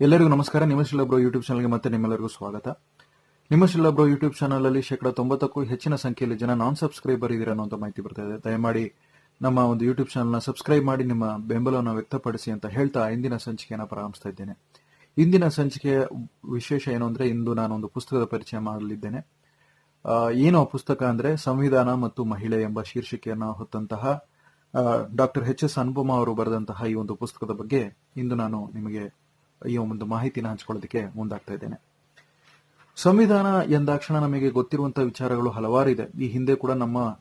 ಎಲ್ಲರಿಗೂ ನಮಸ್ಕಾರ. ನಿಮ್ಮ ಶಿಲ್ಲಬ್ರೋ ಯೂಟ್ಯೂಬ್ ಚಾನಲ್ಗೆ ಮತ್ತೆ ನಿಮ್ಮೆಲ್ಲರಿಗೂ ಸ್ವಾಗತ. ನಿಮ್ಮ ಶಿಲ್ಲಬ್ರೋ ಯೂಟ್ಯೂಬ್ ಚಾನಲಲ್ಲಿ ಶೇಕಡ ತೊಂಬತ್ತಕ್ಕೂ ಹೆಚ್ಚಿನ ಸಂಖ್ಯೆಯಲ್ಲಿ ಜನ ನಾನ್ ಸಬ್ಸ್ಕ್ರೈಬರ್ ಇದ್ದೀರಾ ಅನ್ನೋ ಮಾಹಿತಿ ಬರ್ತಾ ಇದೆ. ದಯಮಾಡಿ ನಮ್ಮ ಒಂದು ಯೂಟ್ಯೂಬ್ ಚಾನಲ್ನ ಸಬ್ಸ್ಕ್ರೈಬ್ ಮಾಡಿ, ನಿಮ್ಮ ಬೆಂಬಲವನ್ನು ವ್ಯಕ್ತಪಡಿಸಿ ಅಂತ ಹೇಳ್ತಾ ಇಂದಿನ ಸಂಚಿಕೆಯನ್ನು ಪ್ರಾರಂಭಿಸ್ತಾ ಇದ್ದೇನೆ. ಇಂದಿನ ಸಂಚಿಕೆಯ ವಿಶೇಷ ಏನು ಅಂದ್ರೆ ಇಂದು ನಾನು ಒಂದು ಪುಸ್ತಕದ ಪರಿಚಯ ಮಾಡಲಿದ್ದೇನೆ. ಏನು ಪುಸ್ತಕ ಅಂದ್ರೆ? ಸಂವಿಧಾನ ಮತ್ತು ಮಹಿಳೆ ಎಂಬ ಶೀರ್ಷಿಕೆಯನ್ನು ಹೊತ್ತಂತಹ ಡಾಕ್ಟರ್ ಎಚ್ ಎಸ್ ಅನುಪಮ ಅವರು ಬರೆದಂತಹ ಈ ಒಂದು ಪುಸ್ತಕದ ಬಗ್ಗೆ ಇಂದು ನಾನು ನಿಮಗೆ ಈ ಒಂದು ಮಾಹಿತಿನ ಹಂಚ್ಕೊಳ್ಳೋದಕ್ಕೆ ಮುಂದಾಗ್ತಾ ಇದ್ದೇನೆ. ಸಂವಿಧಾನ ಎಂದಾಕ್ಷಣ ನಮಗೆ ಗೊತ್ತಿರುವಂತಹ ವಿಚಾರಗಳು ಹಲವಾರು ಇದೆ. ಈ ಹಿಂದೆ ಕೂಡ ನಮ್ಮ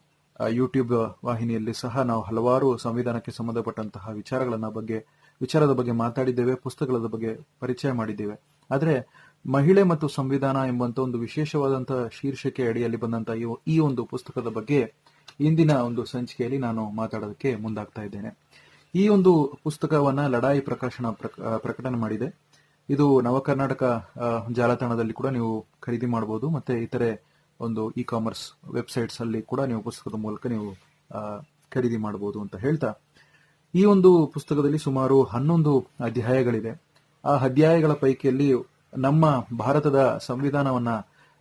ಯೂಟ್ಯೂಬ್ ವಾಹಿನಿಯಲ್ಲಿ ಸಹ ನಾವು ಹಲವಾರು ಸಂವಿಧಾನಕ್ಕೆ ಸಂಬಂಧಪಟ್ಟಂತಹ ವಿಚಾರಗಳನ್ನ ಬಗ್ಗೆ, ವಿಚಾರದ ಬಗ್ಗೆ ಮಾತಾಡಿದ್ದೇವೆ, ಪುಸ್ತಕಗಳ ಬಗ್ಗೆ ಪರಿಚಯ ಮಾಡಿದ್ದೇವೆ. ಆದರೆ ಮಹಿಳೆ ಮತ್ತು ಸಂವಿಧಾನ ಎಂಬಂತ ಒಂದು ವಿಶೇಷವಾದಂತಹ ಶೀರ್ಷಿಕೆ ಅಡಿಯಲ್ಲಿ ಬಂದಂತಹ ಈ- ಈ ಒಂದು ಪುಸ್ತಕದ ಬಗ್ಗೆ ಇಂದಿನ ಒಂದು ಸಂಚಿಕೆಯಲ್ಲಿ ನಾನು ಮಾತಾಡೋದಕ್ಕೆ ಮುಂದಾಗ್ತಾ ಇದ್ದೇನೆ. ಈ ಒಂದು ಪುಸ್ತಕವನ್ನ ಲಡಾಯಿ ಪ್ರಕಾಶನ ಪ್ರಕ- ಪ್ರಕಟಣೆ ಮಾಡಿದೆ. ಇದು ನವಕರ್ನಾಟಕ ಜಾಲತಾಣದಲ್ಲಿ ಕೂಡ ನೀವು ಖರೀದಿ ಮಾಡಬಹುದು ಮತ್ತೆ ಇತರೆ ಒಂದು ಇ ಕಾಮರ್ಸ್ ವೆಬ್ಸೈಟ್ಸ್ ಅಲ್ಲಿ ಕೂಡ ನೀವು ಪುಸ್ತಕದ ಮೂಲಕ ನೀವು ಖರೀದಿ ಮಾಡಬಹುದು ಅಂತ ಹೇಳ್ತಾ. ಈ ಒಂದು ಪುಸ್ತಕದಲ್ಲಿ ಸುಮಾರು ಹನ್ನೊಂದು ಅಧ್ಯಾಯಗಳಿದೆ. ಆ ಅಧ್ಯಾಯಗಳ ಪೈಕಿಯಲ್ಲಿ ನಮ್ಮ ಭಾರತದ ಸಂವಿಧಾನವನ್ನ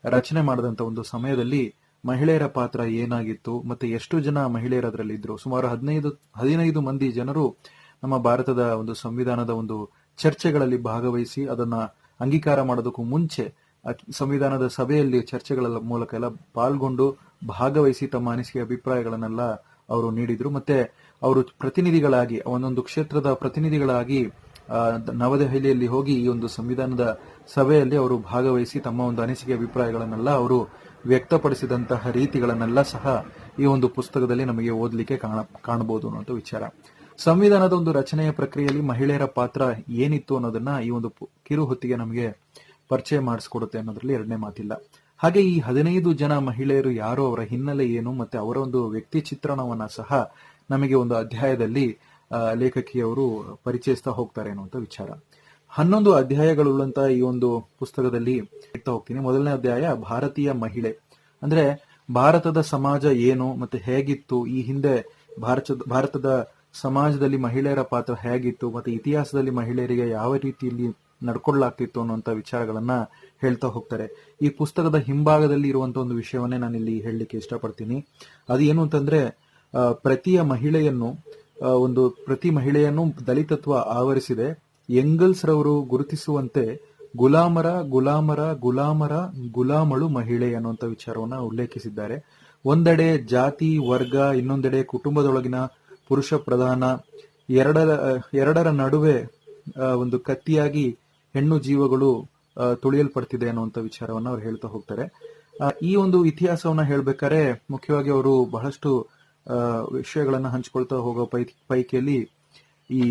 ರಚನೆ ಮಾಡಿದಂತ ಒಂದು ಸಮಯದಲ್ಲಿ ಮಹಿಳೆಯರ ಪಾತ್ರ ಏನಾಗಿತ್ತು ಮತ್ತೆ ಎಷ್ಟು ಜನ ಮಹಿಳೆಯರು ಅದರಲ್ಲಿ ಇದ್ರು ಸುಮಾರು ಹದಿನೈದು ಹದಿನೈದು ಮಂದಿ ಜನರು ನಮ್ಮ ಭಾರತದ ಒಂದು ಸಂವಿಧಾನದ ಒಂದು ಚರ್ಚೆಗಳಲ್ಲಿ ಭಾಗವಹಿಸಿ ಅದನ್ನ ಅಂಗೀಕಾರ ಮಾಡೋದಕ್ಕೂ ಮುಂಚೆ ಸಂವಿಧಾನದ ಸಭೆಯಲ್ಲಿ ಚರ್ಚೆಗಳ ಮೂಲಕ ಎಲ್ಲ ಪಾಲ್ಗೊಂಡು ಭಾಗವಹಿಸಿ ತಮ್ಮ ಅನಿಸಿಕೆ ಅಭಿಪ್ರಾಯಗಳನ್ನೆಲ್ಲ ಅವರು ನೀಡಿದ್ರು. ಮತ್ತೆ ಅವರು ಪ್ರತಿನಿಧಿಗಳಾಗಿ, ಒಂದೊಂದು ಕ್ಷೇತ್ರದ ಪ್ರತಿನಿಧಿಗಳಾಗಿ ನವದೆಹಲಿಯಲ್ಲಿ ಹೋಗಿ ಈ ಒಂದು ಸಂವಿಧಾನದ ಸಭೆಯಲ್ಲಿ ಅವರು ಭಾಗವಹಿಸಿ ತಮ್ಮ ಒಂದು ಅನಿಸಿಕೆ ಅಭಿಪ್ರಾಯಗಳನ್ನೆಲ್ಲ ಅವರು ವ್ಯಕ್ತಪಡಿಸಿದಂತಹ ರೀತಿಗಳನ್ನೆಲ್ಲ ಸಹ ಈ ಒಂದು ಪುಸ್ತಕದಲ್ಲಿ ನಮಗೆ ಓದಲಿಕ್ಕೆ ಕಾಣ, ಕಾಣಬಹುದು ಅನ್ನೋಂಥ ವಿಚಾರ. ಸಂವಿಧಾನದ ಒಂದು ರಚನೆಯ ಪ್ರಕ್ರಿಯೆಯಲ್ಲಿ ಮಹಿಳೆಯರ ಪಾತ್ರ ಏನಿತ್ತು ಅನ್ನೋದನ್ನ ಈ ಒಂದು ಕಿರು ಹೊತ್ತಿಗೆ ನಮಗೆ ಪರಿಚಯ ಮಾಡಿಸ್ಕೊಡುತ್ತೆ ಅನ್ನೋದ್ರಲ್ಲಿ ಎರಡನೇ ಮಾತಿಲ್ಲ. ಹಾಗೆ ಈ ಹದಿನೈದು ಜನ ಮಹಿಳೆಯರು ಯಾರು ಅವರ ಹಿನ್ನೆಲೆ ಏನು ಮತ್ತೆ ಅವರ ಒಂದು ವ್ಯಕ್ತಿ ಚಿತ್ರಣವನ್ನ ಸಹ ನಮಗೆ ಒಂದು ಅಧ್ಯಾಯದಲ್ಲಿ ಲೇಖಕಿಯವರು ಪರಿಚಯಿಸ್ತಾ ಹೋಗ್ತಾರೆ ಅನ್ನುವಂಥ ವಿಚಾರ. ಹನ್ನೊಂದು ಅಧ್ಯಾಯಗಳುಳ್ಳಂತಹ ಈ ಒಂದು ಪುಸ್ತಕದಲ್ಲಿ ಇಡ್ತಾ ಹೋಗ್ತೀನಿ. ಮೊದಲನೇ ಅಧ್ಯಾಯ, ಭಾರತೀಯ ಮಹಿಳೆ. ಅಂದ್ರೆ ಭಾರತದ ಸಮಾಜ ಏನು ಮತ್ತೆ ಹೇಗಿತ್ತು, ಈ ಹಿಂದೆ ಭಾರತದ ಭಾರತದ ಸಮಾಜದಲ್ಲಿ ಮಹಿಳೆಯರ ಪಾತ್ರ ಹೇಗಿತ್ತು, ಮತ್ತೆ ಇತಿಹಾಸದಲ್ಲಿ ಮಹಿಳೆಯರಿಗೆ ಯಾವ ರೀತಿಯಲ್ಲಿ ನಡ್ಕೊಳ್ಳಾಗ್ತಿತ್ತು ಅನ್ನುವಂಥ ವಿಚಾರಗಳನ್ನ ಹೇಳ್ತಾ ಹೋಗ್ತಾರೆ. ಈ ಪುಸ್ತಕದ ಹಿಂಭಾಗದಲ್ಲಿ ಇರುವಂತಹ ಒಂದು ವಿಷಯವನ್ನೇ ನಾನು ಇಲ್ಲಿ ಹೇಳಲಿಕ್ಕೆ ಇಷ್ಟಪಡ್ತೀನಿ. ಅದು ಏನು ಅಂತಂದ್ರೆ ಪ್ರತಿಯ ಮಹಿಳೆಯನ್ನು ಒಂದು ಪ್ರತಿ ಮಹಿಳೆಯನ್ನು ದಲಿತತ್ವ ಆವರಿಸಿದೆ. ಎಂಗಲ್ಸ್ ರವರು ಗುರುತಿಸುವಂತೆ ಗುಲಾಮರ ಗುಲಾಮರ ಗುಲಾಮರ, ಗುಲಾಮಳು ಮಹಿಳೆ ಅನ್ನುವಂತ ವಿಚಾರವನ್ನ ಉಲ್ಲೇಖಿಸಿದ್ದಾರೆ. ಒಂದೆಡೆ ಜಾತಿ, ವರ್ಗ, ಇನ್ನೊಂದೆಡೆ ಕುಟುಂಬದೊಳಗಿನ ಪುರುಷ ಪ್ರಧಾನ, ಎರಡರ ಎರಡರ ನಡುವೆ ಒಂದು ಕತ್ತಿಯಾಗಿ ಹೆಣ್ಣು ಜೀವಗಳು ತುಳಿಯಲ್ಪಡ್ತಿದೆ ಅನ್ನುವಂಥ ವಿಚಾರವನ್ನು ಅವ್ರು ಹೇಳ್ತಾ ಹೋಗ್ತಾರೆ. ಈ ಒಂದು ಇತಿಹಾಸವನ್ನ ಹೇಳ್ಬೇಕಾದ್ರೆ ಮುಖ್ಯವಾಗಿ ಅವರು ಬಹಳಷ್ಟು ವಿಷಯಗಳನ್ನ ಹಂಚ್ಕೊಳ್ತಾ ಹೋಗೋ ಪೈ, ಪೈಕಿಯಲ್ಲಿ ಈ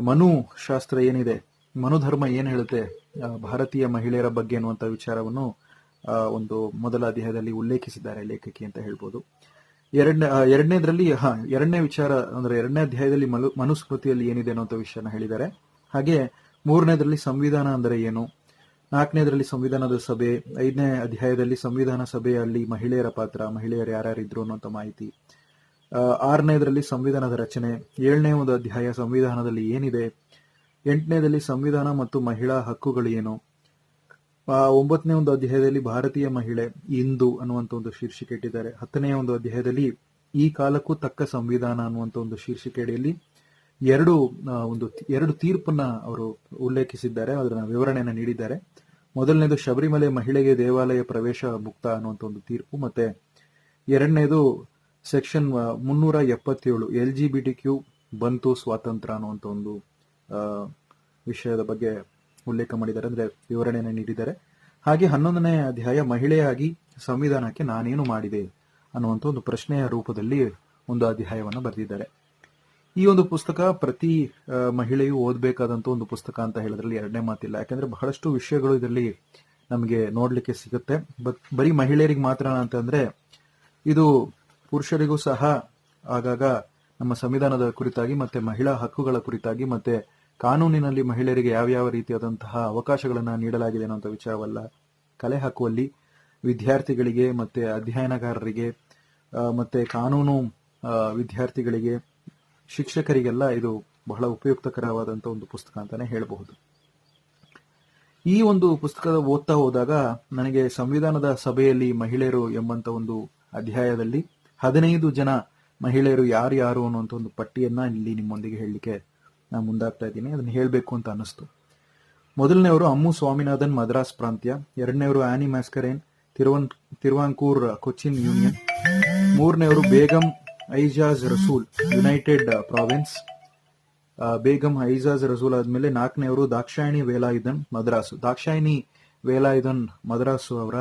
ಮನು ಶಾಸ್ತ್ರ ಏನಿದೆ? ಮನುಧರ್ಮ ಏನು ಹೇಳುತ್ತೆ? ಭಾರತೀಯ ಮಹಿಳೆಯರ ಬಗ್ಗೆ ಅನ್ನುವಂತ ವಿಚಾರವನ್ನು ಒಂದು ಮೊದಲ ಅಧ್ಯಾಯದಲ್ಲಿ ಉಲ್ಲೇಖಿಸಿದ್ದಾರೆ ಲೇಖಕಿ ಅಂತ ಹೇಳ್ಬೋದು. ಎರಡನೇ ಎರಡನೇದ್ರಲ್ಲಿ, ಹಾ, ಎರಡನೇ ವಿಚಾರ ಅಂದ್ರೆ ಎರಡನೇ ಅಧ್ಯಾಯದಲ್ಲಿ ಮನು ಮನುಸ್ಮೃತಿಯಲ್ಲಿ ಏನಿದೆ ಅನ್ನುವಂತ ವಿಷಯನ ಹೇಳಿದ್ದಾರೆ. ಹಾಗೆ ಮೂರನೇದ್ರಲ್ಲಿ ಸಂವಿಧಾನ ಅಂದ್ರೆ ಏನು? ನಾಲ್ಕನೇದ್ರಲ್ಲಿ ಸಂವಿಧಾನದ ಸಭೆ, ಐದನೇ ಅಧ್ಯಾಯದಲ್ಲಿ ಸಂವಿಧಾನ ಸಭೆಯಲ್ಲಿ ಮಹಿಳೆಯರ ಪಾತ್ರ, ಮಹಿಳೆಯರು ಯಾರ್ಯಾರಿದ್ರು ಅನ್ನೋಂಥ ಮಾಹಿತಿ. ಆರನೇದರಲ್ಲಿ ಸಂವಿಧಾನದ ರಚನೆ ಏಳನೇ ಒಂದು ಅಧ್ಯಾಯ ಸಂವಿಧಾನದಲ್ಲಿ ಏನಿದೆ, ಎಂಟನೇದಲ್ಲಿ ಸಂವಿಧಾನ ಮತ್ತು ಮಹಿಳಾ ಹಕ್ಕುಗಳು ಏನು ಒಂಬತ್ತನೇ ಒಂದು ಅಧ್ಯಾಯದಲ್ಲಿ ಭಾರತೀಯ ಮಹಿಳೆ, ಇಂದು ಅನ್ನುವಂಥ ಒಂದು ಶೀರ್ಷಿಕೆ ಇಟ್ಟಿದ್ದಾರೆ. ಹತ್ತನೇ ಒಂದು ಅಧ್ಯಾಯದಲ್ಲಿ ಈ ಕಾಲಕ್ಕೂ ತಕ್ಕ ಸಂವಿಧಾನ ಅನ್ನುವಂಥ ಒಂದು ಶೀರ್ಷಿಕೆ ಅಡಿಯಲ್ಲಿ ಎರಡು ಒಂದು ಎರಡು ತೀರ್ಪನ್ನ ಅವರು ಉಲ್ಲೇಖಿಸಿದ್ದಾರೆ ಅದರ ವಿವರಣೆಯನ್ನು ನೀಡಿದ್ದಾರೆ. ಮೊದಲನೇದು ಶಬರಿಮಲೆ ಮಹಿಳೆಗೆ ದೇವಾಲಯ ಪ್ರವೇಶ ಮುಕ್ತ ಅನ್ನುವಂಥ ಒಂದು ತೀರ್ಪು, ಮತ್ತೆ ಎರಡನೇದು ಸೆಕ್ಷನ್ ಮುನ್ನೂರ ಎಪ್ಪತ್ತೇಳು L G B T Q ಬಂತು ಸ್ವಾತಂತ್ರ್ಯ ಅನ್ನುವಂಥ ಒಂದು ವಿಷಯದ ಬಗ್ಗೆ ಉಲ್ಲೇಖ ಮಾಡಿದ್ದಾರೆ. ಅಂದರೆ ವಿವರಣೆಯನ್ನು ನೀಡಿದ್ದಾರೆ. ಹಾಗೆ ಹನ್ನೊಂದನೇ ಅಧ್ಯಾಯ, ಮಹಿಳೆಯಾಗಿ ಸಂವಿಧಾನಕ್ಕೆ ನಾನೇನು ಮಾಡಿದೆ ಅನ್ನುವಂಥ ಒಂದು ಪ್ರಶ್ನೆಯ ರೂಪದಲ್ಲಿ ಒಂದು ಅಧ್ಯಾಯವನ್ನು ಬರೆದಿದ್ದಾರೆ. ಈ ಒಂದು ಪುಸ್ತಕ ಪ್ರತಿ ಮಹಿಳೆಯು ಓದಬೇಕಾದಂಥ ಒಂದು ಪುಸ್ತಕ ಅಂತ ಹೇಳೋದ್ರಲ್ಲಿ ಎರಡನೇ ಮಾತಿಲ್ಲ. ಯಾಕಂದ್ರೆ ಬಹಳಷ್ಟು ವಿಷಯಗಳು ಇದರಲ್ಲಿ ನಮಗೆ ನೋಡಲಿಕ್ಕೆ ಸಿಗುತ್ತೆ. ಬಟ್ ಬರೀ ಮಹಿಳೆಯರಿಗೆ ಮಾತ್ರ ಅಂತಂದ್ರೆ, ಇದು ಪುರುಷರಿಗೂ ಸಹ ಆಗಾಗ ನಮ್ಮ ಸಂವಿಧಾನದ ಕುರಿತಾಗಿ ಮತ್ತೆ ಮಹಿಳಾ ಹಕ್ಕುಗಳ ಕುರಿತಾಗಿ ಮತ್ತೆ ಕಾನೂನಿನಲ್ಲಿ ಮಹಿಳೆಯರಿಗೆ ಯಾವ್ಯಾವ ರೀತಿಯಾದಂತಹ ಅವಕಾಶಗಳನ್ನ ನೀಡಲಾಗಿದೆ ಅನ್ನೋ ವಿಚಾರವಲ್ಲ. ಕಲೆ ಹಾಕುವಲ್ಲಿ ವಿದ್ಯಾರ್ಥಿಗಳಿಗೆ ಮತ್ತೆ ಅಧ್ಯಯನಗಾರರಿಗೆ ಮತ್ತೆ ಕಾನೂನು ವಿದ್ಯಾರ್ಥಿಗಳಿಗೆ, ಶಿಕ್ಷಕರಿಗೆಲ್ಲ ಇದು ಬಹಳ ಉಪಯುಕ್ತಕರವಾದಂತಹ ಒಂದು ಪುಸ್ತಕ ಅಂತಾನೆ ಹೇಳಬಹುದು. ಈ ಒಂದು ಪುಸ್ತಕದ ಓದ್ತಾ ಹೋದಾಗ ನನಗೆ ಸಂವಿಧಾನದ ಸಭೆಯಲ್ಲಿ ಮಹಿಳೆಯರು ಎಂಬಂತ ಒಂದು ಅಧ್ಯಾಯದಲ್ಲಿ ಹದಿನೈದು ಜನ ಮಹಿಳೆಯರು ಯಾರು ಯಾರು ಅನ್ನುವಂಥ ಒಂದು ಪಟ್ಟಿಯನ್ನ ಇಲ್ಲಿ ನಿಮ್ಮೊಂದಿಗೆ ಹೇಳಲಿಕ್ಕೆ ನಾನು ಮುಂದಾಗ್ತಾ ಇದ್ದೀನಿ. ಅದನ್ನ ಹೇಳಬೇಕು ಅಂತ ಅನಿಸ್ತು ಮೊದಲನೆಯವರು ಅಮ್ಮು ಸ್ವಾಮಿನಾಥನ್ ಮದ್ರಾಸ್ ಪ್ರಾಂತ್ಯ ಎರಡನೇವರು ಆನಿ ಮ್ಯಾಸ್ಕರೇನ್, ತಿರುವನ್, ತಿರುವಾಂಕೂರ್ ಕೊಚ್ಚಿನ್ ಯೂನಿಯನ್ ಮೂರನೇವರು ಬೇಗಂ ಐಜಾಜ್ ರಸೂಲ್, ಯುನೈಟೆಡ್ ಪ್ರಾವಿನ್ಸ್ ಬೇಗಂ ಐಜಾಜ್ ರಸೂಲ್ ಆದ್ಮೇಲೆ ನಾಲ್ಕನೇವರು ದಾಕ್ಷಾಯಿಣಿ ವೇಲಾಯುಧನ್ ಮದ್ರಾಸು. ದಾಕ್ಷಾಯಣಿ ವೇಲಾಯುಧನ್ ಮದ್ರಾಸು ಅವರ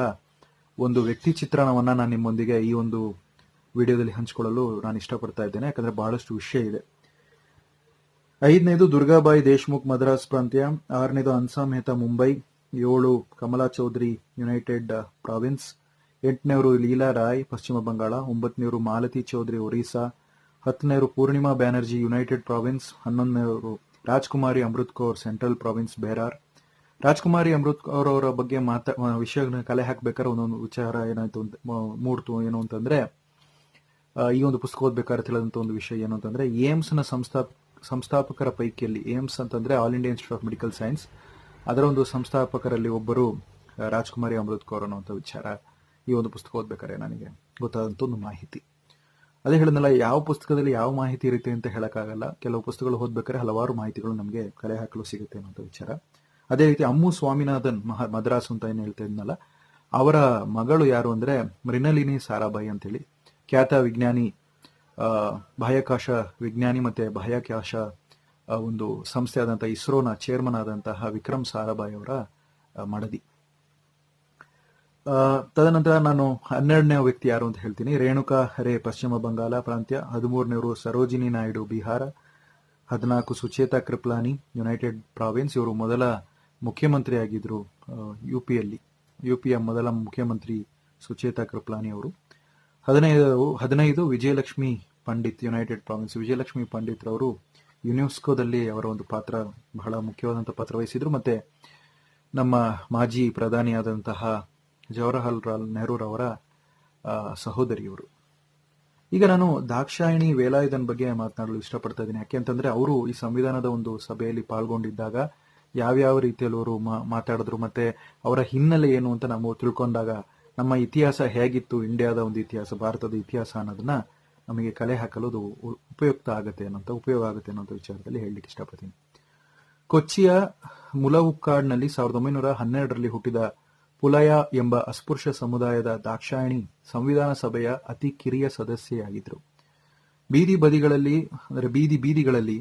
ಒಂದು ವ್ಯಕ್ತಿ ಚಿತ್ರಣವನ್ನ ನಾನು ನಿಮ್ಮೊಂದಿಗೆ ಈ ಒಂದು ವಿಡಿಯೋದಲ್ಲಿ ಹಂಚಿಕೊಳ್ಳಲು ನಾನು ಇಷ್ಟಪಡ್ತಾ ಇದ್ದೇನೆ, ಯಾಕಂದ್ರೆ ಬಹಳಷ್ಟು ವಿಷಯ ಇದೆ. ಐದನೇದು ದುರ್ಗಾಬಾಯಿ ದೇಶ್ಮುಖ್ ಮದ್ರಾಸ್ ಪ್ರಾಂತ್ಯ, ಆರನೇದು ಅನ್ಸಾ ಮೆಹ್ತಾ ಮುಂಬೈ, ಏಳು ಕಮಲಾ ಚೌಧರಿ ಯುನೈಟೆಡ್ ಪ್ರಾವಿನ್ಸ್ ಎಂಟನೇವರು ಲೀಲಾ ರಾಯ್ ಪಶ್ಚಿಮ ಬಂಗಾಳ ಒಂಬತ್ತನೇವರು ಮಾಲತಿ ಚೌಧರಿ ಒರಿಸ್ಸಾ ಹತ್ತನೇವರು ಪೂರ್ಣಿಮಾ ಬ್ಯಾನರ್ಜಿ ಯುನೈಟೆಡ್ ಪ್ರಾವಿನ್ಸ್ ಹನ್ನೊಂದನೇವರು ರಾಜ್ಕುಮಾರಿ ಅಮೃತ್ ಕೌರ್ ಸೆಂಟ್ರಲ್ ಪ್ರಾವಿನ್ಸ್ ಬೇರಾರ್. ರಾಜ್ಕುಮಾರಿ ಅಮೃತ್ ಕೌರ್ ಅವರ ಬಗ್ಗೆ ಮಾತಾ ವಿಷಯ ಕಲೆ ಹಾಕಬೇಕಾದ್ರೆ ಒಂದೊಂದು ವಿಚಾರ ಏನಾಯ್ತು ಮೂಡ್ತು ಏನು ಅಂತಂದ್ರೆ ಈ ಒಂದು ಪುಸ್ತಕ ಓದ್ಬೇಕಾದ್ರೆ ತಿಳಿದಂತ ಒಂದು ವಿಷಯ ಏನು ಅಂತಂದ್ರೆ ಏಮ್ಸ್ನ ಸಂಸ್ಥಾಪ ಸಂಸ್ಥಾಪಕರ ಪೈಕಿಯಲ್ಲಿ, ಏಮ್ಸ್ ಅಂತಂದ್ರೆ All India Institute of Medical Science ಅದರ ಒಂದು ಸಂಸ್ಥಾಪಕರಲ್ಲಿ ಒಬ್ಬರು ರಾಜ್ಕುಮಾರಿ ಅಮೃತ್ ಕೌರ್ ಅನ್ನೋ ವಿಚಾರ ಈ ಒಂದು ಪುಸ್ತಕ ಓದ್ಬೇಕಾದ್ರೆ ನನಗೆ ಗೊತ್ತಾದಂತ ಒಂದು ಮಾಹಿತಿ. ಅದೇ ಹೇಳಿದ್ನಲ್ಲ, ಯಾವ ಪುಸ್ತಕದಲ್ಲಿ ಯಾವ ಮಾಹಿತಿ ಇರುತ್ತೆ ಅಂತ ಹೇಳಕ್ಕಾಗಲ್ಲ. ಕೆಲವು ಪುಸ್ತಕಗಳು ಓದ್ಬೇಕಾದ್ರೆ ಹಲವಾರು ಮಾಹಿತಿಗಳು ನಮಗೆ ಕಲೆ ಹಾಕಲು ಸಿಗುತ್ತೆ ಅನ್ನೋಂಥ ವಿಚಾರ. ಅದೇ ರೀತಿ ಅಮ್ಮು ಸ್ವಾಮಿನಾಥನ್ ಮಹ, ಮದ್ರಾಸ್ ಅಂತ ಏನು ಹೇಳ್ತಾ ಇದ್ನಲ್ಲ, ಅವರ ಮಗಳು ಯಾರು ಅಂದ್ರೆ ಮೃಣಲಿನಿ ಸಾರಾಭಾಯಿ ಅಂತೇಳಿ ಖ್ಯಾತ ವಿಜ್ಞಾನಿ ಬಾಹ್ಯಾಕಾಶ ವಿಜ್ಞಾನಿ ಮತ್ತೆ ಬಾಹ್ಯಾಕಾಶ ಒಂದು ಸಂಸ್ಥೆ ಆದಂತಹ ಇಸ್ರೋನ ಚೇರ್ಮನ್ ಆದಂತಹ ವಿಕ್ರಮ್ ಸಾರಾಭಾಯಿ ಅವರ ಮಡದಿ. ತದನಂತರ ನಾನು ಹನ್ನೆರಡನೇ ವ್ಯಕ್ತಿ ಯಾರು ಅಂತ ಹೇಳ್ತೀನಿ. ರೇಣುಕಾ ರೇ ಪಶ್ಚಿಮ ಬಂಗಾಳ ಪ್ರಾಂತ್ಯ, ಹದಿಮೂರನೇವರು ಸರೋಜಿನಿ ನಾಯ್ಡು, ಬಿಹಾರ, ಹದಿನಾಲ್ಕು ಸುಚೇತಾ ಕೃಪ್ಲಾನಿ ಯುನೈಟೆಡ್ ಪ್ರಾವಿನ್ಸ್ ಇವರು ಮೊದಲ ಮುಖ್ಯಮಂತ್ರಿ ಆಗಿದ್ರು ಯು ಪಿಯಲ್ಲಿ ಯು ಪಿಯ ಮೊದಲ ಮುಖ್ಯಮಂತ್ರಿ ಸುಚೇತಾ ಕೃಪ್ಲಾನಿ ಅವರು. ಹದಿನೈದು ಹದಿನೈದು ವಿಜಯಲಕ್ಷ್ಮಿ ಪಂಡಿತ್ ಯುನೈಟೆಡ್ ಪ್ರಾವಿನ್ಸ್ ವಿಜಯಲಕ್ಷ್ಮಿ ಪಂಡಿತ್ ರವರು ಯುನೆಸ್ಕೋದಲ್ಲಿ ಅವರ ಒಂದು ಪಾತ್ರ ಬಹಳ ಮುಖ್ಯವಾದಂತಹ ಪಾತ್ರ ವಹಿಸಿದ್ರು. ಮತ್ತೆ ನಮ್ಮ ಮಾಜಿ ಪ್ರಧಾನಿಯಾದಂತಹ ಜವಾಹರಲಾಲ್ ನೆಹರೂರವರ ಸಹೋದರಿಯವರು ಈಗ ನಾನು ದಾಕ್ಷಾಯಿಣಿ ವೇಲಾಯುಧನ್ ಬಗ್ಗೆ ಮಾತನಾಡಲು ಇಷ್ಟಪಡ್ತಾ ಇದ್ದೀನಿ. ಯಾಕೆ ಅಂತಂದ್ರೆ ಅವರು ಈ ಸಂವಿಧಾನದ ಒಂದು ಸಭೆಯಲ್ಲಿ ಪಾಲ್ಗೊಂಡಿದ್ದಾಗ ಯಾವ್ಯಾವ ರೀತಿಯಲ್ಲಿ ಅವರು ಮಾತಾಡಿದ್ರು, ಮತ್ತೆ ಅವರ ಹಿನ್ನೆಲೆ ಏನು ಅಂತ ನಾವು ತಿಳ್ಕೊಂಡಾಗ ನಮ್ಮ ಇತಿಹಾಸ ಹೇಗಿತ್ತು, ಇಂಡಿಯಾದ ಒಂದು ಇತಿಹಾಸ, ಭಾರತದ ಇತಿಹಾಸ ಅನ್ನೋದನ್ನ ನಮಗೆ ಕಲೆ ಹಾಕಲು ಅದು ಉಪಯುಕ್ತ ಆಗುತ್ತೆ ಅನ್ನೋಂಥ, ಉಪಯೋಗ ಆಗುತ್ತೆ ಅನ್ನೋಂಥ ವಿಚಾರದಲ್ಲಿ ಹೇಳಲಿಕ್ಕೆ ಇಷ್ಟಪಡ್ತೀನಿ. ಕೊಚ್ಚಿಯ ಮುಲವುಕ್ಕಾಡ್ನಲ್ಲಿ ಸಾವಿರದ ಒಂಬೈನೂರ ಹನ್ನೆರಡರಲ್ಲಿ ಹುಟ್ಟಿದ ಪುಲಯ ಎಂಬ ಅಸ್ಪೃಶ್ಯ ಸಮುದಾಯದ ದಾಕ್ಷಾಯಣಿ ಸಂವಿಧಾನ ಸಭೆಯ ಅತಿ ಕಿರಿಯ ಸದಸ್ಯೆಯಾಗಿದ್ದರು ಬೀದಿ ಬದಿಗಳಲ್ಲಿ, ಅಂದರೆ ಬೀದಿ ಬೀದಿಗಳಲ್ಲಿ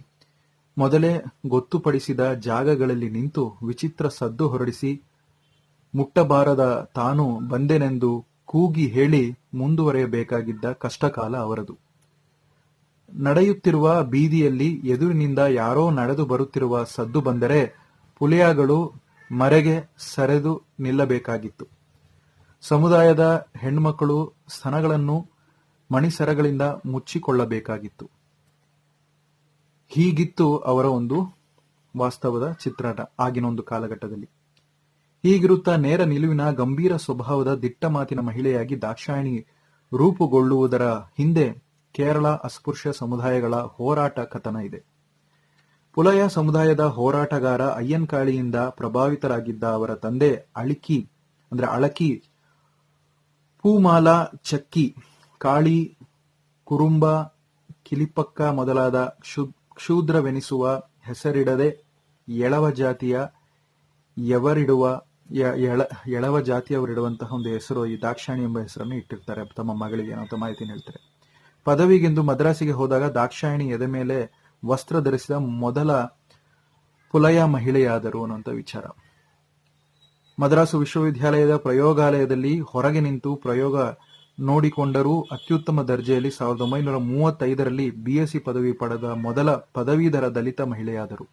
ಮೊದಲೇ ಗೊತ್ತುಪಡಿಸಿದ ಜಾಗಗಳಲ್ಲಿ ನಿಂತು ವಿಚಿತ್ರ ಸದ್ದು ಹೊರಡಿಸಿ ಮುಟ್ಟಬಾರದ ತಾನು ಬಂದೆನೆಂದು ಕೂಗಿ ಹೇಳಿ ಮುಂದುವರೆಯಬೇಕಾಗಿದ್ದ ಕಷ್ಟಕಾಲ ಅವರದು. ನಡೆಯುತ್ತಿರುವ ಬೀದಿಯಲ್ಲಿ ಎದುರಿನಿಂದ ಯಾರೋ ನಡೆದು ಬರುತ್ತಿರುವ ಸದ್ದು ಬಂದರೆ ಪುಲಿಯಾಗಳು ಮರೆಗೆ ಸರೆದು ನಿಲ್ಲಬೇಕಾಗಿತ್ತು. ಸಮುದಾಯದ ಹೆಣ್ಮಕ್ಕಳು ಸ್ತನಗಳನ್ನು ಮಣಿಸರಗಳಿಂದ ಮುಚ್ಚಿಕೊಳ್ಳಬೇಕಾಗಿತ್ತು. ಹೀಗಿತ್ತು ಅವರ ಒಂದು ವಾಸ್ತವದ ಚಿತ್ರಣ ಆಗಿನ ಒಂದು ಕಾಲಘಟ್ಟದಲ್ಲಿ. ಹೀಗಿರುತ್ತಾ ನೇರ ನಿಲುವಿನ ಗಂಭೀರ ಸ್ವಭಾವದ ದಿಟ್ಟ ಮಾತಿನ ಮಹಿಳೆಯಾಗಿ ದಾಕ್ಷಾಯಿಣಿ ರೂಪುಗೊಳ್ಳುವುದರ ಹಿಂದೆ ಕೇರಳ ಅಸ್ಪೃಶ್ಯ ಸಮುದಾಯಗಳ ಹೋರಾಟ ಕಥನ ಇದೆ. ಪುಲಯ ಸಮುದಾಯದ ಹೋರಾಟಗಾರ ಅಯ್ಯನ್ಕಾಳಿಯಿಂದ ಪ್ರಭಾವಿತರಾಗಿದ್ದ ಅವರ ತಂದೆ ಅಳಿಕಿ, ಅಂದ್ರೆ ಅಳಕಿ, ಪೂಮಾಲಾ ಚಕ್ಕಿ, ಕಾಳಿ, ಕುರುಂಬ, ಕಿಲಿಪಕ್ಕ ಮೊದಲಾದ ಕ್ಷು- ಕ್ಷೂದ್ರವೆನಿಸುವ ಹೆಸರಿಡದೆ ಎಳವ ಜಾತಿಯ, ಯವರಿಡುವ ಯ- ಎಳ, ಎಳವ ಜಾತಿಯವರಿಡುವಂತಹ ಒಂದು ಹೆಸರು, ಈ ದಾಕ್ಷಾಣಿ ಎಂಬ ಹೆಸರನ್ನು ಇಟ್ಟಿರ್ತಾರೆ ತಮ್ಮ ಮಗಳಿಗೆ ಅಂತ ಮಾಹಿತಿ ಹೇಳ್ತಾರೆ. ಪದವಿಗೆಂದು ಮದ್ರಾಸಿಗೆ ಹೋದಾಗ ದಾಕ್ಷಾಯಣಿ ಎದೆ ಮೇಲೆ ವಸ್ತ್ರ ಧರಿಸಿದ ಮೊದಲ ಪುಲಯ ಮಹಿಳೆಯಾದರು ಅನ್ನುವಂಥ ವಿಚಾರ. ಮದ್ರಾಸು ವಿಶ್ವವಿದ್ಯಾಲಯದ ಪ್ರಯೋಗಾಲಯದಲ್ಲಿ ಹೊರಗೆ ನಿಂತು ಪ್ರಯೋಗ ನೋಡಿಕೊಂಡರೂ ಅತ್ಯುತ್ತಮ ದರ್ಜೆಯಲ್ಲಿ ಸಾವಿರದ ಒಂಬೈನೂರ ಮೂವತ್ತೈದರಲ್ಲಿ ಬಿಎಸ್ಸಿ ಪದವಿ ಪಡೆದ ಮೊದಲ ಪದವೀಧರ ದಲಿತ ಮಹಿಳೆಯಾದರು.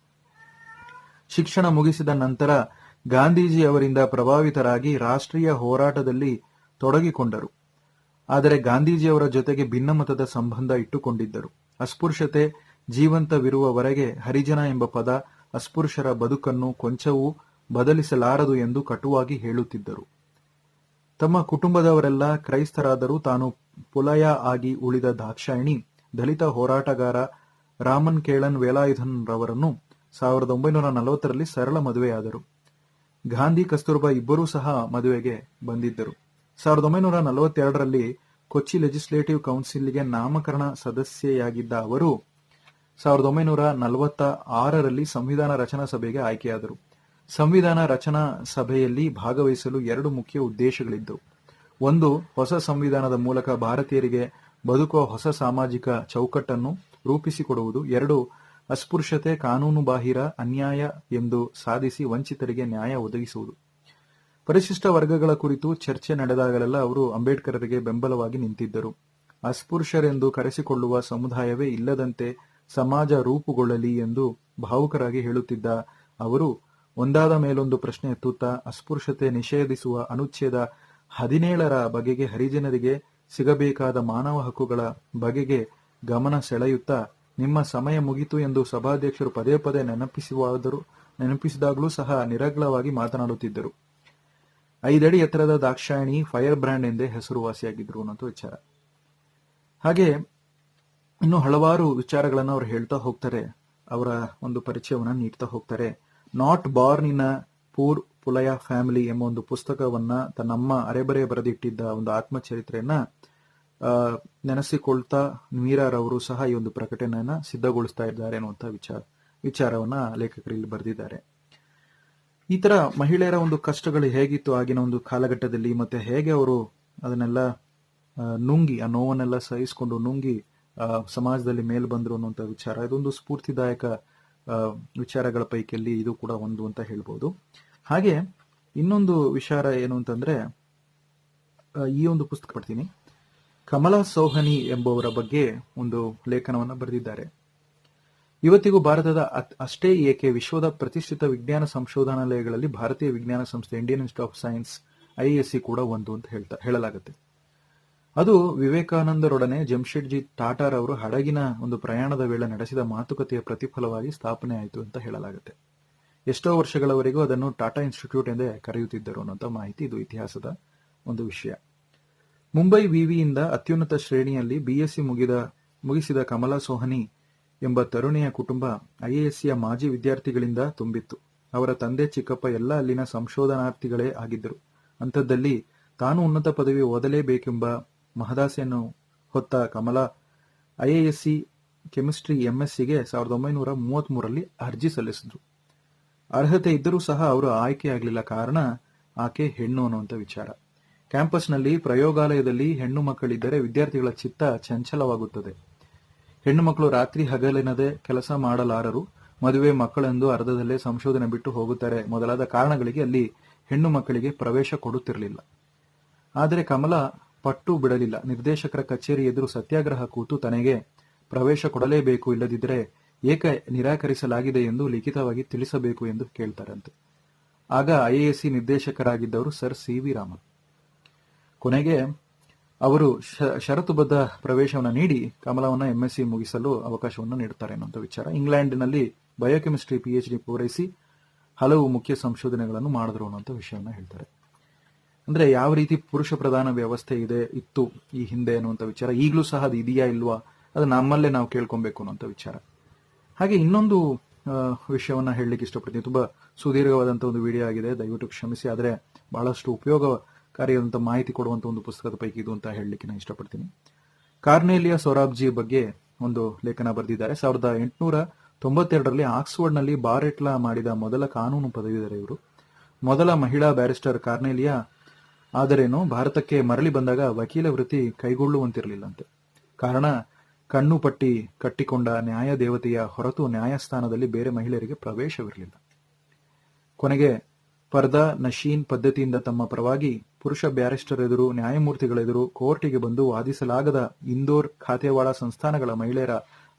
ಶಿಕ್ಷಣ ಮುಗಿಸಿದ ನಂತರ ಗಾಂಧೀಜಿ ಅವರಿಂದ ಪ್ರಭಾವಿತರಾಗಿ ರಾಷ್ಟ್ರೀಯ ಹೋರಾಟದಲ್ಲಿ ತೊಡಗಿಕೊಂಡರು. ಆದರೆ ಗಾಂಧೀಜಿಯವರ ಜೊತೆಗೆ ಭಿನ್ನಮತದ ಸಂಬಂಧ ಇಟ್ಟುಕೊಂಡಿದ್ದರು. ಅಸ್ಪೃಶ್ಯತೆ ಜೀವಂತವಿರುವವರೆಗೆ ಹರಿಜನ ಎಂಬ ಪದ ಅಸ್ಪೃಶ್ಯರ ಬದುಕನ್ನು ಕೊಂಚವೂ ಬದಲಿಸಲಾರದು ಎಂದು ಕಟುವಾಗಿ ಹೇಳುತ್ತಿದ್ದರು. ತಮ್ಮ ಕುಟುಂಬದವರೆಲ್ಲ ಕ್ರೈಸ್ತರಾದರೂ ತಾನು ಪುಲಯ ಆಗಿ ಉಳಿದ ದಾಕ್ಷಾಯಿಣಿ, ದಲಿತ ಹೋರಾಟಗಾರ ರಾಮನ್ ಕೇಳನ್ ವೇಲಾಯುಧನ್ ರವರನ್ನು ಸಾವಿರದ ಒಂಬೈನೂರ ನಲವತ್ತರಲ್ಲಿ ಸರಳ ಮದುವೆಯಾದರು. ಗಾಂಧಿ ಕಸ್ತೂರ್ಬಾ ಇಬ್ಬರೂ ಸಹ ಮದುವೆಗೆ ಬಂದಿದ್ದರು. ಸಾವಿರದ ಒಂಬೈನೂರ ನಲವತ್ತೆರಡರಲ್ಲಿ ಕೊಚ್ಚಿ ಲೆಜಿಸ್ಲೇಟಿವ್ ಕೌನ್ಸಿಲ್ಗೆ ನಾಮಕರಣ ಸದಸ್ಯೆಯಾಗಿದ್ದ ಅವರು ಸಾವಿರದ ಒಂಬೈನೂರ ನಲವತ್ತ ಆರರಲ್ಲಿ ಸಂವಿಧಾನ ರಚನಾ ಸಭೆಗೆ ಆಯ್ಕೆಯಾದರು. ಸಂವಿಧಾನ ರಚನಾ ಸಭೆಯಲ್ಲಿ ಭಾಗವಹಿಸಲು ಎರಡು ಮುಖ್ಯ ಉದ್ದೇಶಗಳಿದ್ದವು ಒಂದು, ಹೊಸ ಸಂವಿಧಾನದ ಮೂಲಕ ಭಾರತೀಯರಿಗೆ ಬದುಕುವ ಹೊಸ ಸಾಮಾಜಿಕ ಚೌಕಟ್ಟನ್ನು ರೂಪಿಸಿಕೊಡುವುದು, ಎರಡು ಅಸ್ಪೃಶ್ಯತೆ ಕಾನೂನುಬಾಹಿರ ಅನ್ಯಾಯ ಎಂದು ಸಾಧಿಸಿ ವಂಚಿತರಿಗೆ ನ್ಯಾಯ ಒದಗಿಸುವುದು. ಪರಿಶಿಷ್ಟ ವರ್ಗಗಳ ಕುರಿತು ಚರ್ಚೆ ನಡೆದಾಗಲೆಲ್ಲ ಅವರು ಅಂಬೇಡ್ಕರರಿಗೆ ಬೆಂಬಲವಾಗಿ ನಿಂತಿದ್ದರು. ಅಸ್ಪೃಶ್ಯರೆಂದು ಕರೆಸಿಕೊಳ್ಳುವ ಸಮುದಾಯವೇ ಇಲ್ಲದಂತೆ ಸಮಾಜ ರೂಪುಗೊಳ್ಳಲಿ ಎಂದು ಭಾವುಕರಾಗಿ ಹೇಳುತ್ತಿದ್ದ ಅವರು, ಒಂದಾದ ಮೇಲೊಂದು ಪ್ರಶ್ನೆ ಎತ್ತುತ್ತಾ, ಅಸ್ಪೃಶ್ಯತೆ ನಿಷೇಧಿಸುವ ಅನುಚ್ಛೇದ ಹದಿನೇಳರ ಬಗೆಗೆ ಹರಿಜನರಿಗೆ ಸಿಗಬೇಕಾದ ಮಾನವ ಹಕ್ಕುಗಳ ಬಗೆಗೆ ಗಮನ ಸೆಳೆಯುತ್ತಾ ನಿಮ್ಮ ಸಮಯ ಮುಗಿತು ಎಂದು ಸಭಾಧ್ಯಕ್ಷರು ಪದೇ ಪದೇ ನೆನಪಿಸುವಾದರೂ, ನೆನಪಿಸಿದಾಗಲೂ ಸಹ ನಿರಗ್ಲವಾಗಿ ಮಾತನಾಡುತ್ತಿದ್ದರು. ಐದಡಿ ಎತ್ತರದ ದಾಕ್ಷಾಯಣಿ ಫೈರ್ ಬ್ರ್ಯಾಂಡ್ ಎಂದೇ ಹೆಸರುವಾಸಿಯಾಗಿದ್ದರು ಅನ್ನೋದು ವಿಚಾರ. ಹಾಗೆ ಇನ್ನು ಹಲವಾರು ವಿಚಾರಗಳನ್ನು ಅವರು ಹೇಳ್ತಾ ಹೋಗ್ತಾರೆ, ಅವರ ಒಂದು ಪರಿಚಯವನ್ನ ನೀಡ್ತಾ ಹೋಗ್ತಾರೆ. Not born in poor Pulaya family ಎಂಬ ಒಂದು ಪುಸ್ತಕವನ್ನ ತನ್ನಮ್ಮ ಅರೆಬರೆ ಬರೆದಿಟ್ಟಿದ್ದ ಒಂದು ಆತ್ಮಚರಿತ್ರೆಯನ್ನ ನೆನೆಸಿಕೊಳ್ತಾ ಮೀರಾರವರು ಸಹ ಈ ಒಂದು ಪ್ರಕಟಣೆಯನ್ನ ಸಿದ್ಧಗೊಳಿಸ್ತಾ ಇದ್ದಾರೆ ಅನ್ನುವಂತ ವಿಚಾರ, ವಿಚಾರವನ್ನ ಲೇಖಕರು ಇಲ್ಲಿ ಬರೆದಿದ್ದಾರೆ. ಈ ತರ ಮಹಿಳೆಯರ ಒಂದು ಕಷ್ಟಗಳು ಹೇಗಿತ್ತು, ಆಗಿನ ಒಂದು ಕಾಲಘಟ್ಟದಲ್ಲಿ, ಮತ್ತೆ ಹೇಗೆ ಅವರು ಅದನ್ನೆಲ್ಲ ನುಂಗಿ, ಆ ನೋವನ್ನೆಲ್ಲ ಸಹಿಸಿಕೊಂಡು ನುಂಗಿ ಸಮಾಜದಲ್ಲಿ ಮೇಲ್ ಬಂದ್ರು ಅನ್ನುವಂತ ವಿಚಾರ, ಇದೊಂದು ಸ್ಫೂರ್ತಿದಾಯಕ ವಿಚಾರಗಳ ಪೈಕಿಯಲ್ಲಿ ಇದು ಕೂಡ ಒಂದು ಅಂತ ಹೇಳ್ಬೋದು. ಹಾಗೆ ಇನ್ನೊಂದು ವಿಚಾರ ಏನು ಅಂತಂದ್ರೆ ಈ ಒಂದು ಪುಸ್ತಕ ಪಡ್ತೀನಿ. ಕಮಲಾ ಸೋಹನಿ ಎಂಬುವರ ಬಗ್ಗೆ ಒಂದು ಲೇಖನವನ್ನು ಬರೆದಿದ್ದಾರೆ. ಇವತ್ತಿಗೂ ಭಾರತದ ಅಷ್ಟೇ ಏಕೆ ವಿಶ್ವದ ಪ್ರತಿಷ್ಠಿತ ವಿಜ್ಞಾನ ಸಂಶೋಧನಾಲಯಗಳಲ್ಲಿ ಭಾರತೀಯ ವಿಜ್ಞಾನ ಸಂಸ್ಥೆ Indian Institute of Science ISC ಕೂಡ ಒಂದು ಅಂತ ಹೇಳ್ತಾ, ಹೇಳಲಾಗುತ್ತೆ. ಅದು ವಿವೇಕಾನಂದರೊಡನೆ ಜಮ್ಶೆಡ್ಜಿ ಟಾಟಾರ್ ಅವರು ಹಡಗಿನ ಒಂದು ಪ್ರಯಾಣದ ವೇಳೆ ನಡೆಸಿದ ಮಾತುಕತೆಯ ಪ್ರತಿಫಲವಾಗಿ ಸ್ಥಾಪನೆ ಆಯಿತು ಅಂತ ಹೇಳಲಾಗುತ್ತೆ. ಎಷ್ಟೋ ವರ್ಷಗಳವರೆಗೂ ಅದನ್ನು ಟಾಟಾ ಇನ್ಸ್ಟಿಟ್ಯೂಟ್ ಎಂದೇ ಕರೆಯುತ್ತಿದ್ದರು ಅನ್ನೋಂಥ ಮಾಹಿತಿ ಇದು ಇತಿಹಾಸದ ಒಂದು ವಿಷಯ. ಮುಂಬೈ ವಿವಿಯಿಂದ ಅತ್ಯುನ್ನತ ಶ್ರೇಣಿಯಲ್ಲಿ ಬಿಎಸ್ಸಿ ಮುಗಿದ, ಮುಗಿಸಿದ ಕಮಲಾ ಸೋಹನಿ ಎಂಬ ತರುಣಿಯ ಕುಟುಂಬ ಐಎಎಸ್ಸಿಯ ಮಾಜಿ ವಿದ್ಯಾರ್ಥಿಗಳಿಂದ ತುಂಬಿತ್ತು. ಅವರ ತಂದೆ ಚಿಕ್ಕಪ್ಪ ಎಲ್ಲ ಅಲ್ಲಿನ ಸಂಶೋಧನಾರ್ಥಿಗಳೇ ಆಗಿದ್ದರು. ಅಂಥದ್ದಲ್ಲಿ ತಾನು ಉನ್ನತ ಪದವಿ ಓದಲೇಬೇಕೆಂಬ ಮಹದಾಸೆಯನ್ನು ಹೊತ್ತ ಕಮಲಾ ಐಎಎಸ್ಸಿ ಕೆಮಿಸ್ಟ್ರಿ ಎಂಎಸ್ಸಿಗೆ ಸಾವಿರದ ಒಂಬೈನೂರ ಮೂವತ್ಮೂರರಲ್ಲಿ ಅರ್ಜಿ ಸಲ್ಲಿಸಿದ್ರು. ಅರ್ಹತೆ ಇದ್ದರೂ ಸಹ ಅವರು ಆಯ್ಕೆಯಾಗಲಿಲ್ಲ ಕಾರಣ, ಆಕೆ ಹೆಣ್ಣು ಅನ್ನುವಂಥ ವಿಚಾರ. ಕ್ಯಾಂಪಸ್ನಲ್ಲಿ ಪ್ರಯೋಗಾಲಯದಲ್ಲಿ ಹೆಣ್ಣು ಮಕ್ಕಳಿದ್ದರೆ ವಿದ್ಯಾರ್ಥಿಗಳ ಚಿತ್ತ ಚಂಚಲವಾಗುತ್ತದೆ. ಹೆಣ್ಣು ಮಕ್ಕಳು ರಾತ್ರಿ ಹಗಲೆನದೆ ಕೆಲಸ ಮಾಡಲಾರರು, ಮದುವೆ ಮಕ್ಕಳೆಂದು ಅರ್ಧದಲ್ಲೇ ಸಂಶೋಧನೆ ಬಿಟ್ಟು ಹೋಗುತ್ತಾರೆ. ಮೊದಲಾದ ಕಾರಣಗಳಿಗೆ ಅಲ್ಲಿ ಹೆಣ್ಣು ಮಕ್ಕಳಿಗೆ ಪ್ರವೇಶ ಕೊಡುತ್ತಿರಲಿಲ್ಲ. ಆದರೆ ಕಮಲ ಪಟ್ಟು ಬಿಡಲಿಲ್ಲ. ನಿರ್ದೇಶಕರ ಕಚೇರಿ ಎದುರು ಸತ್ಯಾಗ್ರಹ ಕೂತು ತನಗೆ ಪ್ರವೇಶ ಕೊಡಲೇಬೇಕು ಇಲ್ಲದಿದ್ದರೆ ಏಕ ನಿರಾಕರಿಸಲಾಗಿದೆ ಎಂದು ಲಿಖಿತವಾಗಿ ತಿಳಿಸಬೇಕು ಎಂದು ಕೇಳ್ತಾರಂತೆ. ಆಗ ಐಎಎಸ್ಸಿ ನಿರ್ದೇಶಕರಾಗಿದ್ದವರು ಸರ್ ಸಿ ವಿ ರಾಮನ್. ಕೊನೆಗೆ ಅವರು ಷರತ್ತುಬದ್ಧ ಪ್ರವೇಶವನ್ನು ನೀಡಿ ಕಮಲವನ್ನ ಎಂಎಸ್ಸಿ ಮುಗಿಸಲು ಅವಕಾಶವನ್ನು ನೀಡುತ್ತಾರೆ ಅನ್ನುವಂಥ ವಿಚಾರ. ಇಂಗ್ಲೆಂಡ್ನಲ್ಲಿ ಬಯೋಕೆಮಿಸ್ಟ್ರಿ ಪಿಎಚ್ ಡಿ ಪೂರೈಸಿ ಹಲವು ಮುಖ್ಯ ಸಂಶೋಧನೆಗಳನ್ನು ಮಾಡಿದ್ರು ಅನ್ನುವಂಥ ವಿಷಯವನ್ನು ಹೇಳ್ತಾರೆ. ಅಂದ್ರೆ ಯಾವ ರೀತಿ ಪುರುಷ ಪ್ರಧಾನ ವ್ಯವಸ್ಥೆ ಇದೆ, ಇತ್ತು ಈ ಹಿಂದೆ ಅನ್ನುವಂಥ ವಿಚಾರ. ಈಗಲೂ ಸಹ ಅದು ಇದೆಯಾ ಇಲ್ವಾ? ಅದು ನಮ್ಮಲ್ಲೇ ನಾವು ಕೇಳ್ಕೊಬೇಕು ಅನ್ನುವಂಥ ವಿಚಾರ. ಹಾಗೆ ಇನ್ನೊಂದು ವಿಷಯವನ್ನು ಹೇಳಲಿಕ್ಕೆ ಇಷ್ಟಪಡ್ತೀನಿ. ತುಂಬಾ ಸುದೀರ್ಘವಾದಂಥ ಒಂದು ವಿಡಿಯೋ ಆಗಿದೆ. ದಯವಿಟ್ಟು ಕ್ಷಮಿಸಿ. ಆದರೆ ಬಹಳಷ್ಟು ಉಪಯೋಗಕಾರಿಯಾದಂಥ ಮಾಹಿತಿ ಕೊಡುವಂತ ಒಂದು ಪುಸ್ತಕದ ಪೈಕಿ ಇದು ಅಂತ ಹೇಳಲಿಕ್ಕೆ ನಾನು ಇಷ್ಟಪಡ್ತೀನಿ. ಕಾರ್ನೇಲಿಯಾ ಸೊರಾಬ್ಜಿ ಬಗ್ಗೆ ಒಂದು ಲೇಖನ ಬರೆದಿದ್ದಾರೆ. ಸಾವಿರದ ಎಂಟುನೂರ ತೊಂಬತ್ತೆರಡರಲ್ಲಿ ಆಕ್ಸ್ಫರ್ಡ್ನಲ್ಲಿ ಬಾರೆಟ್ಲಾ ಮಾಡಿದ ಮೊದಲ ಕಾನೂನು ಪದವೀಧರ ಇವರು. ಮೊದಲ ಮಹಿಳಾ ಬ್ಯಾರಿಸ್ಟರ್ ಕಾರ್ನೇಲಿಯಾ ಆದರೇನು? ಭಾರತಕ್ಕೆ ಮರಳಿ ಬಂದಾಗ ವಕೀಲ ವೃತ್ತಿ ಕೈಗೊಳ್ಳುವಂತಿರಲಿಲ್ಲಂತೆ. ಕಾರಣ ಕಣ್ಣು ಪಟ್ಟಿ ಕಟ್ಟಿಕೊಂಡ ನ್ಯಾಯ ದೇವತೆಯ ಹೊರತು ನ್ಯಾಯಸ್ಥಾನದಲ್ಲಿ ಬೇರೆ ಮಹಿಳೆಯರಿಗೆ ಪ್ರವೇಶವಿರಲಿಲ್ಲ. ಕೊನೆಗೆ ಪರ್ದಾ ನಶೀನ್ ಪದ್ಧತಿಯಿಂದ ತಮ್ಮ ಪರವಾಗಿ ಪುರುಷ ಬ್ಯಾರಿಸ್ಟರ್ ಎದುರು ನ್ಯಾಯಮೂರ್ತಿಗಳೆದುರು ಕೋರ್ಟಿಗೆ ಬಂದು ವಾದಿಸಲಾಗದ ಇಂದೋರ್ ಖಾತೆವಾಡ ಸಂಸ್ಥಾನಗಳ ಮಹಿಳೆಯರ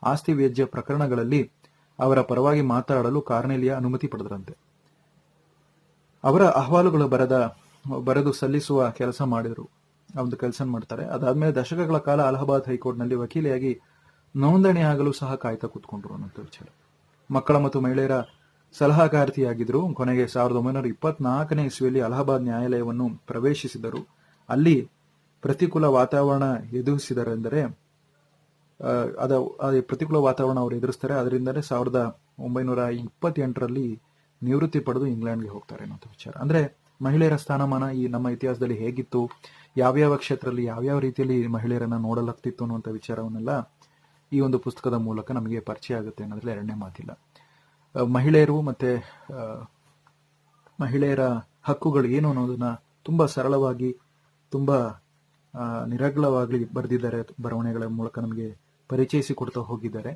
ಆಸ್ತಿ ವ್ಯಾಜ್ಯ ಪ್ರಕರಣಗಳಲ್ಲಿ ಅವರ ಪರವಾಗಿ ಮಾತನಾಡಲು ಕಾರ್ನೆಲಿಯ ಅನುಮತಿ ಪಡೆದರಂತೆ. ಅವರ ಅಹವಾಲುಗಳು ಬರೆದ, ಬರೆದು ಸಲ್ಲಿಸುವ ಕೆಲಸ ಮಾಡಿದರು. ಒಂದು ಕೆಲಸ ಮಾಡ್ತಾರೆ. ಅದಾದ್ಮೇಲೆ ದಶಕಗಳ ಕಾಲ ಅಲಹಾಬಾದ್ ಹೈಕೋರ್ಟ್ನಲ್ಲಿ ವಕೀಲೆಯಾಗಿ ನೋಂದಣಿ ಆಗಲು ಸಹ ಕಾಯ್ತಾ ಕೂತ್ಕೊಂಡ್ರು ಅನ್ನೋ ವಿಚಾರ. ಮಕ್ಕಳ ಮತ್ತು ಮಹಿಳೆಯರ ಸಲಹಾಗಾರ್ತಿಯಾಗಿದ್ರು ಕೊನೆಗೆ ಸಾವಿರದ ಒಂಬೈನೂರ ಇಪ್ಪತ್ನಾಲ್ಕನೇ ಇಸ್ವಿಯಲ್ಲಿ ಅಲಹಾಬಾದ್ ನ್ಯಾಯಾಲಯವನ್ನು ಪ್ರವೇಶಿಸಿದರು. ಅಲ್ಲಿ ಪ್ರತಿಕೂಲ ವಾತಾವರಣ ಎದುರಿಸಿದರೆಂದರೆ ಅದ ಪ್ರತಿಕೂಲ ವಾತಾವರಣ ಅವರು ಎದುರಿಸ್ತಾರೆ. ಅದರಿಂದಲೇ ಸಾವಿರದ ಒಂಬೈನೂರ ಇಪ್ಪತ್ತೆಂಟರಲ್ಲಿ ನಿವೃತ್ತಿ ಪಡೆದು ಇಂಗ್ಲೆಂಡ್ಗೆ ಹೋಗ್ತಾರೆ ಅನ್ನೋಂಥ ವಿಚಾರ. ಅಂದ್ರೆ ಮಹಿಳೆಯರ ಸ್ಥಾನಮಾನ ಈ ನಮ್ಮ ಇತಿಹಾಸದಲ್ಲಿ ಹೇಗಿತ್ತು, ಯಾವ್ಯಾವ ಕ್ಷೇತ್ರದಲ್ಲಿ, ಯಾವ್ಯಾವ ರೀತಿಯಲ್ಲಿ ಮಹಿಳೆಯರನ್ನ ನೋಡಲಾಗ್ತಿತ್ತು ಅನ್ನುವಂಥ ವಿಚಾರವನ್ನೆಲ್ಲ ಈ ಒಂದು ಪುಸ್ತಕದ ಮೂಲಕ ನಮಗೆ ಪರಿಚಯ ಆಗುತ್ತೆ ಅನ್ನೋದ್ರಲ್ಲಿ ಎರಡನೇ ಮಾತಿಲ್ಲ. ಮಹಿಳೆಯರು ಮತ್ತೆ ಮಹಿಳೆಯರ ಹಕ್ಕುಗಳು ಏನು ಅನ್ನೋದನ್ನ ತುಂಬಾ ಸರಳವಾಗಿ, ತುಂಬಾ ನಿರಗ್ಲವಾಗಿ ಬರೆದಿದ್ದಾರೆ, ಬರವಣಿಗೆಗಳ ಮೂಲಕ ನಮಗೆ ಪರಿಚಯಿಸಿ ಕೊಡ್ತಾ ಹೋಗಿದ್ದಾರೆ.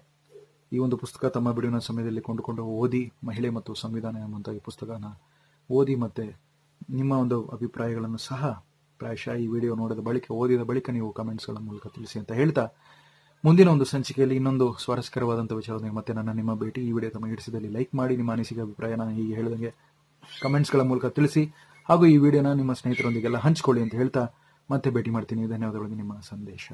ಈ ಒಂದು ಪುಸ್ತಕ ತಮ್ಮ ಬಿಡುವಿನ ಸಮಯದಲ್ಲಿ ಕೊಂಡುಕೊಂಡು ಓದಿ, ಮಹಿಳೆ ಮತ್ತು ಸಂವಿಧಾನ ಎಂಬಂತಹ ಈ ಪುಸ್ತಕನ ಓದಿ ಮತ್ತೆ ನಿಮ್ಮ ಒಂದು ಅಭಿಪ್ರಾಯಗಳನ್ನು ಸಹ, ಪ್ರಾಯಶಃ ಈ ವಿಡಿಯೋ ನೋಡಿದ ಬಳಿಕ, ಓದಿದ ಬಳಿಕ ನೀವು ಕಮೆಂಟ್ಸ್ಗಳ ಮೂಲಕ ತಿಳಿಸಿ ಅಂತ ಹೇಳ್ತಾ ಮುಂದಿನ ಒಂದು ಸಂಚಿಕೆಯಲ್ಲಿ ಇನ್ನೊಂದು ಸ್ವಾರಸ್ಯಕರವಾದಂಥ ವಿಚಾರದೊಂದಿಗೆ ಮತ್ತೆ ನನ್ನ ನಿಮ್ಮ ಭೇಟಿ ಈ ವಿಡಿಯೋ ತಮ್ಮ ಹಿಡಿಸಿದಲ್ಲಿ ಲೈಕ್ ಮಾಡಿ, ನಿಮ್ಮ ಅನಿಸಿಕೆ ಅಭಿಪ್ರಾಯನ ಹೀಗೆ ಹೇಳಿದಂಗೆ ಕಮೆಂಟ್ಸ್ಗಳ ಮೂಲಕ ತಿಳಿಸಿ ಹಾಗೂ ಈ ವಿಡಿಯೋನ ನಿಮ್ಮ ಸ್ನೇಹಿತರೊಂದಿಗೆಲ್ಲ ಹಂಚಿಕೊಳ್ಳಿ ಅಂತ ಹೇಳ್ತಾ ಮತ್ತೆ ಭೇಟಿ ಮಾಡ್ತೀನಿ. ಧನ್ಯವಾದಗಳು, ನಿಮ್ಮ ಸಂದೇಶ.